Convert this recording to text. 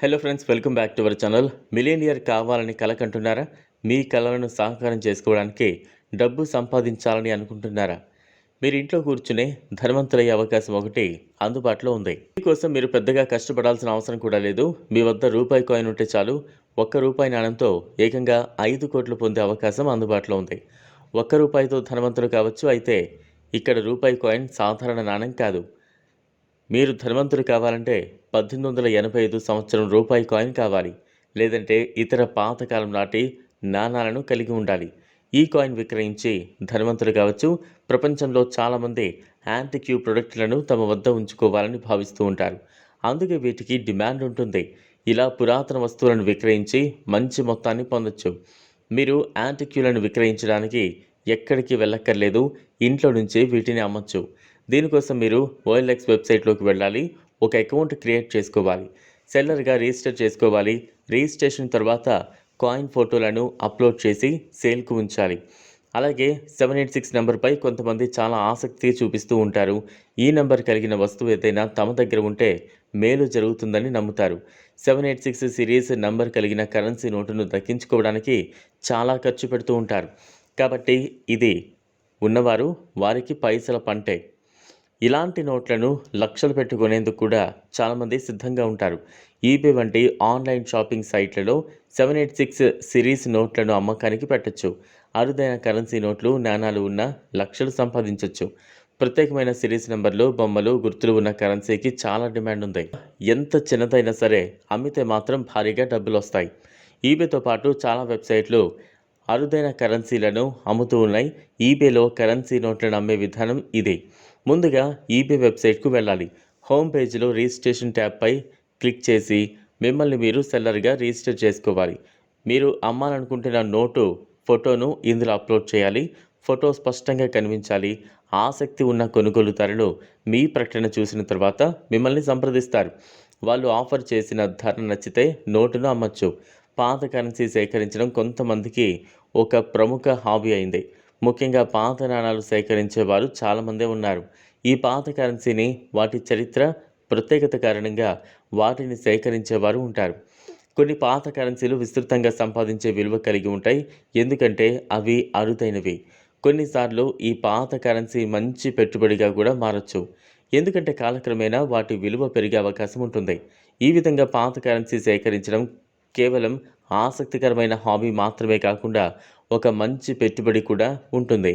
Hello friends welcome back to our channel millionaire కావాలని కలకంటున్నారా? మీ కళలను సాకారం చేసుకోవడానికి డబ్బు సంపాదించాలని అనుకుంటున్నారా? మీరు ఇంట్లో కూర్చునే ధనవంతులయ్యే అవకాశం ఒకటి అందుబాటులో ఉంది. మీకోసం మీరు పెద్దగా కష్టపడాల్సిన అవసరం కూడా లేదు. మీ వద్ద రూపాయి కాయిన్ ఉంటే చాలు. ఒక్క రూపాయి నాణ్యంతో ఏకంగా ఐదు కోట్లు పొందే అవకాశం అందుబాటులో ఉంది. ఒక్క రూపాయితో ధనవంతులు కావచ్చు అయితే ఇక్కడ రూపాయి కాయిన్ సాధారణ నాణం కాదు. మీరు ధనవంతులు కావాలంటే పద్దెనిమిది వందల ఎనభై ఐదు సంవత్సరం రూపాయి కాయిన్ కావాలి. లేదంటే ఇతర పాతకాలం నాటి నాణాలను కలిగి ఉండాలి. ఈ కాయిన్ విక్రయించి ధనవంతులు కావచ్చు. ప్రపంచంలో చాలామంది యాంటిక్యూ ప్రొడక్ట్లను తమ వద్ద ఉంచుకోవాలని భావిస్తూ ఉంటారు. అందుకే వీటికి డిమాండ్ ఉంటుంది. ఇలా పురాతన వస్తువులను విక్రయించి మంచి మొత్తాన్ని పొందొచ్చు. మీరు యాంటిక్యూలను విక్రయించడానికి ఎక్కడికి వెళ్ళక్కర్లేదు. ఇంట్లో నుంచే వీటిని అమ్మచ్చు. దీనికోసం మీరు ఓఎల్ఎక్స్ వెబ్సైట్లోకి వెళ్ళాలి ఒక అకౌంట్ క్రియేట్ చేసుకోవాలి సెల్లర్గా రిజిస్టర్ చేసుకోవాలి రిజిస్ట్రేషన్ తర్వాత కాయిన్ ఫోటోలను అప్లోడ్ చేసి సేల్కు ఉంచాలి. అలాగే సెవెన్ ఎయిట్ సిక్స్ నెంబర్పై కొంతమంది చాలా ఆసక్తి చూపిస్తూ ఉంటారు. ఈ నెంబర్ కలిగిన వస్తువు ఏదైనా తమ దగ్గర ఉంటే మేలు జరుగుతుందని నమ్ముతారు. Seven eight six series number కలిగిన కరెన్సీ నోటును దక్కించుకోవడానికి చాలా ఖర్చు పెడుతూ ఉంటారు. కాబట్టి ఇది ఉన్నవారు వారికి పైసల పంటే. ఇలాంటి నోట్లను లక్షలు పెట్టుకునేందుకు కూడా చాలామంది సిద్ధంగా ఉంటారు. ఈబే వంటి ఆన్లైన్ షాపింగ్ సైట్లలో సెవెన్ ఎయిట్ సిక్స్ సిరీస్ నోట్లను అమ్మకానికి పెట్టచ్చు. అరుదైన కరెన్సీ నోట్లు నాణాలు ఉన్న లక్షలు సంపాదించవచ్చు ప్రత్యేకమైన సిరీస్ నెంబర్లు బొమ్మలు గుర్తులు ఉన్న కరెన్సీకి చాలా డిమాండ్ ఉంది. ఎంత చిన్నదైనా సరే అమ్మితే మాత్రం భారీగా డబ్బులు వస్తాయి. ఈబేతో పాటు చాలా వెబ్సైట్లు అరుదైన కరెన్సీలను అమ్ముతూ ఉన్నాయి. ఈబేలో కరెన్సీ నోట్లను అమ్మే విధానం ఇదే. ముందుగా ఈబే వెబ్సైట్కు వెళ్ళాలి. హోమ్ పేజీలో రిజిస్ట్రేషన్ ట్యాబ్పై క్లిక్ చేసి మిమ్మల్ని మీరు సెల్లర్గా రిజిస్టర్ చేసుకోవాలి. మీరు అమ్మాలనుకుంటున్న నోటు ఫోటోను ఇందులో అప్లోడ్ చేయాలి. ఫోటో స్పష్టంగా కనిపించాలి. ఆసక్తి ఉన్న కొనుగోలుదారులు మీ ప్రకటన చూసిన తర్వాత మిమ్మల్ని సంప్రదిస్తారు. వాళ్ళు ఆఫర్ చేసిన ధర నచ్చితే నోటును అమ్మచ్చు. పాత కరెన్సీ సేకరించడం కొంతమందికి ఒక ప్రముఖ హాబీ అయింది. ముఖ్యంగా పాత నాణాలు సేకరించే వారు చాలామందే ఉన్నారు. ఈ పాత కరెన్సీని వాటి చరిత్ర ప్రత్యేకత కారణంగా వాటిని సేకరించేవారు ఉంటారు. కొన్ని పాత కరెన్సీలు విస్తృతంగా సంపాదించే విలువ కలిగి ఉంటాయి. ఎందుకంటే అవి అరుదైనవి. కొన్నిసార్లు ఈ పాత కరెన్సీ మంచి పెట్టుబడిగా కూడా మారచ్చు. ఎందుకంటే కాలక్రమేణా వాటి విలువ పెరిగే అవకాశం ఉంటుంది. ఈ విధంగా పాత కరెన్సీ సేకరించడం కేవలం ఆసక్తికరమైన హాబీ మాత్రమే కాకుండా ఒక మంచి పెట్టుబడి కూడా ఉంటుంది.